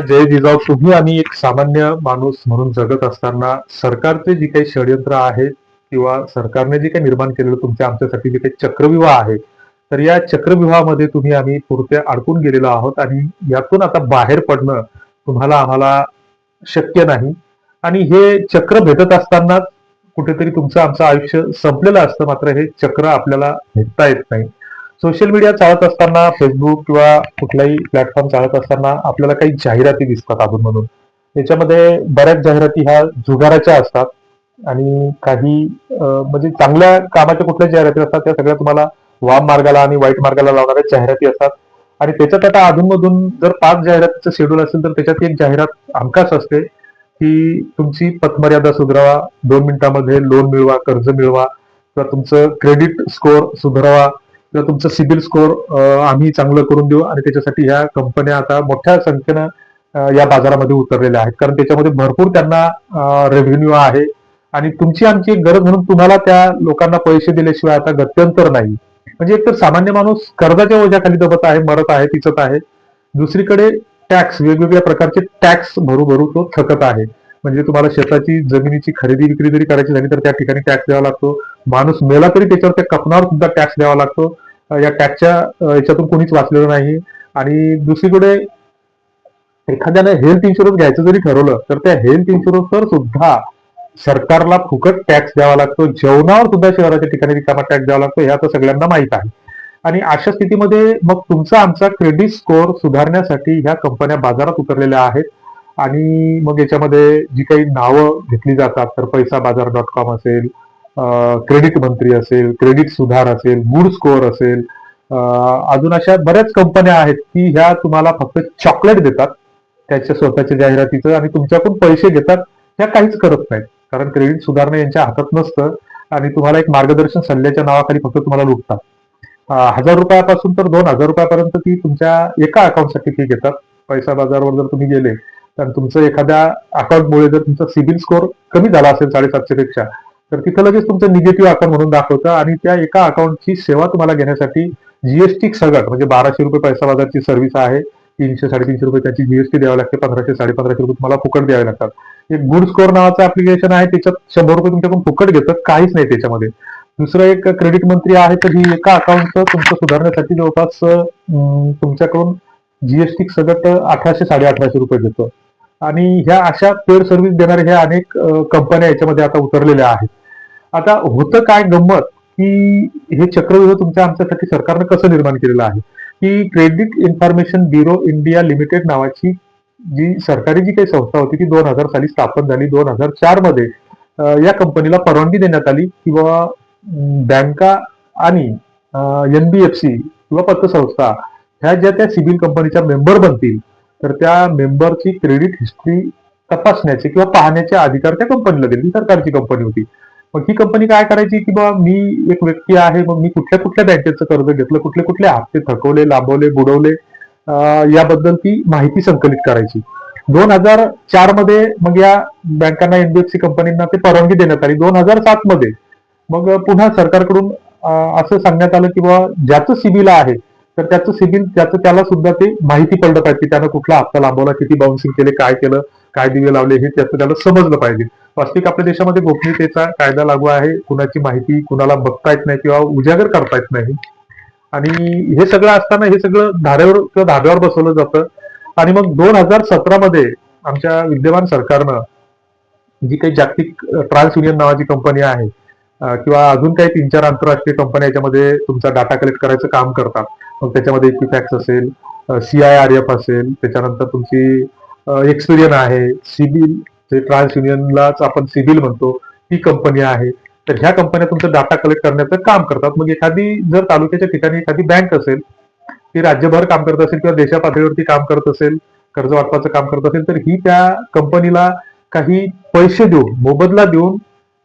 जय जिजाऊ तुम्ही आम्ही एक सामान्य माणूस म्हणून जगत असताना सरकारचे जी काही षडयंत्र आहे किंवा सरकारने जे काही निर्माण केलेलं तुमच्या आमच्यासाठी जे काही चक्रविवाह आहे तर या चक्रविवाहामध्ये तुम्ही आम्ही पुरते अडकून गेलेलो आहोत आणि यातून आता बाहेर पडणं तुम्हाला आम्हाला शक्य नाही. आणि हे चक्र भेटत असतानाच कुठेतरी तुमचं आमचं आयुष्य संपलेलं असतं मात्र हे चक्र आपल्याला भेटता येत नाही. सोशल मीडिया चालत असताना फेसबुक किंवा कुठलाही प्लॅटफॉर्म चालत असताना आपल्याला काही जाहिराती दिसतात अधूनमधून त्याच्यामध्ये बऱ्याच जाहिराती ह्या जुगाराच्या असतात आणि काही म्हणजे चांगल्या कामाच्या कुठल्या जाहिराती असतात त्या सगळ्या तुम्हाला वाम मार्गाला आणि वाईट मार्गाला लावणाऱ्या जाहिराती असतात. आणि त्याच्यात आता अधूनमधून जर पाच जाहिरातीचं शेड्यूल असेल तर त्याच्यात एक जाहिरात हमखास असते की तुमची पतमर्यादा सुधारावा दोन मिनिटांमध्ये लोन मिळवा कर्ज मिळवा किंवा तुमचं क्रेडिट स्कोअर सुधारावा किंवा तुमचं सिबिल स्कोअर आम्ही चांगलं करून देऊ आणि त्याच्यासाठी ह्या कंपन्या आता मोठ्या संख्येनं या बाजारामध्ये उतरलेल्या आहेत. कारण त्याच्यामध्ये भरपूर त्यांना रेव्हेन्यू आहे. आणि तुमची आमची एक गरज म्हणून तुम्हाला त्या लोकांना पैसे दिल्याशिवाय आता गत्यंतर नाही. म्हणजे एकतर सामान्य माणूस कर्जाच्या ओझ्याखाली दबत आहे मरत आहे तिचत आहे. दुसरीकडे टॅक्स वेगवेगळ्या प्रकारचे टॅक्स भरू भरू तो थकत आहे. म्हणजे तुम्हाला शेताची जमिनीची खरेदी विक्री जरी करायची झाली तर त्या ठिकाणी टॅक्स द्यावा लागतो. माणूस मेला तरी त्याच्यावर त्या कपनावर सुद्धा टॅक्स द्यावा लागतो. या टॅक्सच्या याच्यातून कोणीच वाचलेलं नाही. आणि दुसरीकडे एखाद्याने हेल्थ इन्शुरन्स घ्यायचं जरी ठरवलं तर त्या हेल्थ इन्शुरन्सवर सुद्धा सरकारला फुकट टॅक्स द्यावा लागतो. जेवणावर सुद्धा शहराच्या ठिकाणी रिकामा टॅक्स द्यावा लागतो. हे आता सगळ्यांना माहीत आहे. आणि अशा स्थितीमध्ये मग तुमचा आमचा क्रेडिट स्कोअर सुधारण्यासाठी ह्या कंपन्या बाजारात उतरलेल्या आहेत. आणि मग याच्यामध्ये जी काही नावं घेतली जातात तर पैसा बाजार डॉट कॉम असेल क्रेडिट मंत्री असेल क्रेडिट सुधार असेल गुड स्कोअर असेल अजून अशा बऱ्याच कंपन्या आहेत की ह्या तुम्हाला फक्त चॉकलेट देतात त्याच्या स्वतःच्या जाहिरातीचं आणि तुमच्याकडून पैसे घेतात ह्या काहीच करत नाहीत. कारण क्रेडिट सुधारणं यांच्या हातात नसतं आणि तुम्हाला एक मार्गदर्शन सल्ल्याच्या नावाखाली फक्त तुम्हाला लुटतात. हजार रुपयापासून तर दोन हजार रुपयापर्यंत ती तुमच्या एका अकाउंटसाठी फी घेतात. पैसा बाजारवर जर तुम्ही गेले तर तुमचं एखाद्या अकाउंटमुळे जर तुमचा सिबिल स्कोअर कमी झाला असेल साडेसातशे पेक्षा तर तिथं लगेच तुमचं निगेटिव्ह अकाउंट म्हणून दाखवतं आणि त्या एका अकाउंटची सेवा तुम्हाला घेण्यासाठी जीएसटी सगट म्हणजे बाराशे रुपये पैसा बाजारची सर्व्हिस आहे तीनशे साडेतीनशे रुपये त्याची जीएसटी द्यावी लागते पंधराशे साडेपंधराशे रुपये तुम्हाला फुकट द्यावे लागतात. एक गुड स्कोअर नावाचं ऍप्लिकेशन आहे त्याच्यात शंभर रुपये तुमच्याकडून फुकट घेतात काहीच नाही त्याच्यामध्ये. दुसरं एक क्रेडिट मंत्री आहे तर ही एका अकाउंटचं तुमचं सुधारण्यासाठी जवळपास तुमच्याकडून जीएसटी सगट अठराशे साडे अठराशे रुपये घेतो आणि ह्या अशा पेड सर्व्हिस देणाऱ्या ह्या अनेक कंपन्या याच्यामध्ये आता उतरलेल्या आहेत. आता होतं काय गंमत की हे चक्रव्यूह तुमच्या आमच्यासाठी सरकारनं कसं निर्माण केलेलं आहे? की credit information bureau India limited नावाची जी सरकारी जी काही संस्था होती ती दोन हजार साली स्थापन झाली. दोन हजार चारमध्ये या कंपनीला परवानगी देण्यात आली किंवा बँका आणि एनबीएफसी किंवा पतसंस्था ह्या ज्या त्या सिव्हिल कंपनीच्या मेंबर बनतील तर त्या मेंबरची क्रेडिट हिस्ट्री तपासण्याचे किंवा पाहण्याचे अधिकार त्या कंपनीला दिले. सरकारची कंपनी होती. मग ही कंपनी काय करायची की बाबा मी एक व्यक्ती आहे मग मी कुठल्या कुठल्या बँकेचं कर्ज घेतलं कुठले कुठले हप्ते थकवले लांबवले बुडवले याबद्दल ती माहिती संकलित करायची. दोन हजार चारमध्ये मग या बँकांना एनबीएफसी कंपनींना ते परवानगी देण्यात आली. दोन हजार सात मध्ये मग पुन्हा सरकारकडून असं सांगण्यात आलं की बाबा ज्याचं सिबिल आहे तर त्याचं सिबिल त्याचं त्याला सुद्धा ते माहिती पडलं पाहिजे की त्यानं कुठला हप्ता लांबवला किती बाउन्सिंग केले काय केलं काय दिवे लावले हे त्याचं त्याला समजलं पाहिजे. वास्तविक आपल्या देशामध्ये गोपनीयतेचा कायदा लागू आहे. कुणाची माहिती कुणाला बघता येत नाही किंवा उजागर करता येत नाही. आणि हे सगळं असताना हे सगळं धारेवर किंवा धाब्यावर बसवलं जातं. आणि मग दोन हजार सतरा मध्ये आमच्या विद्यमान सरकारनं जी काही जागतिक ट्रान्स युनियन नावाची कंपनी आहे किंवा अजून काही तीन चार आंतरराष्ट्रीय कंपन्या याच्यामध्ये तुमचा डाटा कलेक्ट करायचं काम करतात. मग त्याच्यामध्ये इक्विफॅक्स असेल सी आय आर एफ असेल त्याच्यानंतर तुमची एक्सपिरियन आहे सिबिल जे ट्रान्स युनियनलाच आपण सिबिल म्हणतो ही कंपनी आहे. तर ह्या कंपन्या तुमचा डाटा कलेक्ट करण्याचं काम करतात. मग एखादी जर तालुक्याच्या ठिकाणी एखादी बँक असेल ती राज्यभर काम करत असेल किंवा देशा पातळीवरती काम करत असेल कर्ज वाटपाचं काम करत असेल तर ही त्या कंपनीला काही पैसे देऊन मोबदला देऊन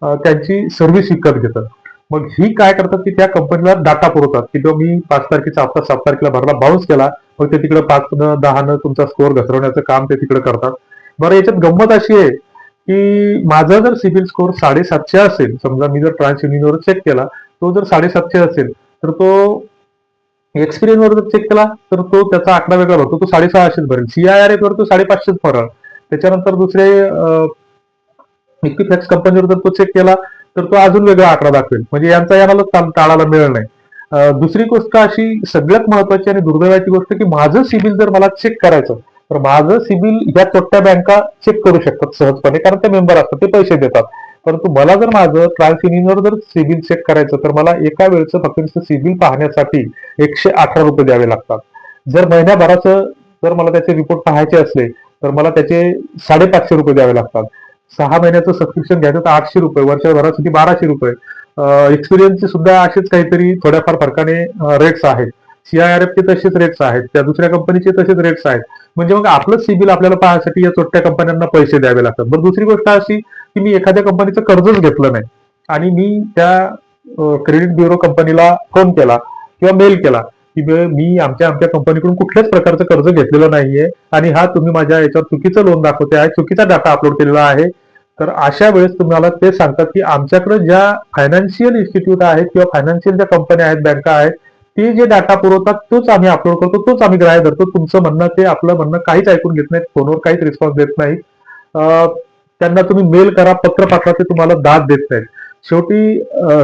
त्यांची सर्व्हिस विकत घेतात. मग ही काय करतात की त्या कंपनीला डाटा पुरवतात. की जो मी पाच तारखेचा हप्ता सात तारखेला भरला बाउन्स केला मग ते तिकडे पाच न दहा न तुमचा स्कोअर घसरवण्याचं काम ते तिकडे करतात. बरं याच्यात गंमत अशी आहे की माझा जर सिबिल स्कोअर साडेसातशे असेल समजा मी जर ट्रान्स युनियनवर चेक केला तो जर साडेसातशे असेल तर तो एक्सपिरियन्स वर जर चेक केला तर तो त्याचा आकडा वेगळा भरतो तो साडेसहाशेच भरेल. सीआयआरएफ वर तो साडेपाचशेच भरेल. त्याच्यानंतर दुसरे इक्विफॅक्स कंपनीवर जर तो चेक केला तर तो अजून वेगळा आकडा दाखवेल. म्हणजे यांचा याला टाळायला मिळेल नाही. दुसरी गोष्ट अशी सगळ्यात महत्वाची आणि दुर्दैवाची गोष्ट की माझं सिबिल जर मला चेक करायचं तर माझं सिबिल ह्या छोट्या बँका चेक करू शकतात सहजपणे कारण ते मेंबर असतात ते पैसे देतात. परंतु मला जर माझं ट्रान्सयुनियनवर जर सिबिल चेक करायचं तर मला एका वेळचं फक्त सिबिल पाहण्यासाठी एकशे अठरा रुपये द्यावे लागतात. जर महिन्याभराचं जर मला त्याचे रिपोर्ट पाहायचे असले तर मला त्याचे साडेपाचशे रुपये द्यावे लागतात. सहा महिन्याचं सबस्क्रिप्शन घ्यायचं तर आठशे रुपये वर्षभरासाठी बाराशे रुपये. एक्सपिरियन्सचे सुद्धा असेच काहीतरी थोड्याफार फरकाने रेट्स आहेत. सीआयआरएफचे तसेच रेट्स आहेत त्या दुसऱ्या कंपनीचे तसेच रेट्स आहेत. म्हणजे मग आपलं सिबिल आपल्याला पाहण्यासाठी या छोट्या कंपन्यांना पैसे द्यावे लागतात. बरं दुसरी गोष्ट अशी की मी एखाद्या कंपनीचं कर्जच घेतलं नाही आणि मी त्या क्रेडिट ब्युरो कंपनीला फोन केला किंवा मेल केला की मी आमच्या आमच्या कंपनीकडून कुठल्याच प्रकारचं कर्ज घेतलेलं नाहीये आणि हा तुम्ही माझ्या याच्यावर चुकीचं लोन दाखवते आहे चुकीचा डाटा अपलोड केलेला आहे. तर अशा वेळेस तुम्हाला ते सांगतात की आमच्याकडे ज्या फायनान्शियल इन्स्टिट्यूट आहेत किंवा फायनान्शियल ज्या कंपन्या आहेत बँका आहेत ते जे डाटा पुरवतात तोच आम्ही अपलोड करतो तोच आम्ही ग्राह्य धरतो. तुमचं म्हणणं ते आपलं म्हणणं काहीच ऐकून घेत नाहीत फोनवर काहीच रिस्पॉन्स देत नाही. त्यांना तुम्ही मेल करा पत्र पाठवा ते तुम्हाला दाद देत नाहीत. शेवटी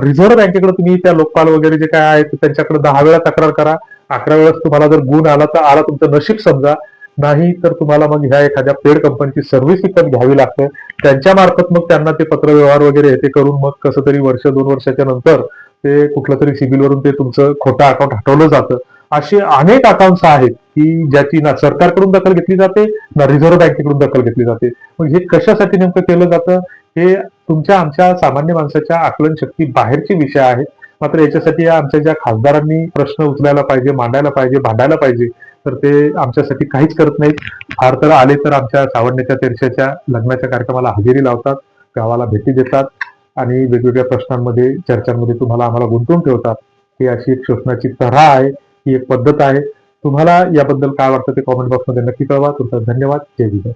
रिझर्व्ह बँकेकडे तुम्ही त्या लोकपाल वगैरे जे काय आहेत त्यांच्याकडे दहा वेळा तक्रार करा. अकरा वेळेस तुम्हाला जर गुण आला तर आला तुमचं नशीब समजा. नाही तर तुम्हाला मग ह्या एखाद्या पेड कंपनीची सर्व्हिस विकत घ्यावी लागते. त्यांच्या मार्फत मग त्यांना ते पत्र व्यवहार वगैरे हे ते करून मग कसं तरी वर्ष दोन वर्षाच्या नंतर ते कुठलं तरी सिबिलवरून ते तुमचं खोटं अकाउंट हटवलं जातं. असे अनेक अकाउंट्स आहेत की ज्याची ना सरकारकडून दखल घेतली जाते ना रिझर्व्ह बँकेकडून दखल घेतली जाते. मग हे कशासाठी नेमकं केलं जातं? हे तुमच्या आमच्या सामान्य माणसाच्या आकलन शक्ती बाहेरचे विषय आहेत. मात्र याच्यासाठी आमच्या ज्या खासदारांनी प्रश्न उचलायला पाहिजे मांडायला पाहिजे भांडायला पाहिजे तर ते आमच्यासाठी काहीच करत नाहीत. फार तर आले तर आमच्या सावडण्याच्या तेरशाच्या लग्नाच्या कार्यक्रमाला हजेरी लावतात गावाला भेटी देतात. आणि वेगवेगळ्या प्रश्नांमध्ये चर्चांमध्ये तुम्हाला आम्हाला गुंतवून ठेवतात. ही अशी एक शोषणाची तऱ्हा आहे ही एक पद्धत आहे. तुम्हाला याबद्दल काय वाटतं ते कॉमेंट बॉक्समध्ये नक्की कळवा. तुमचा धन्यवाद. जय विजय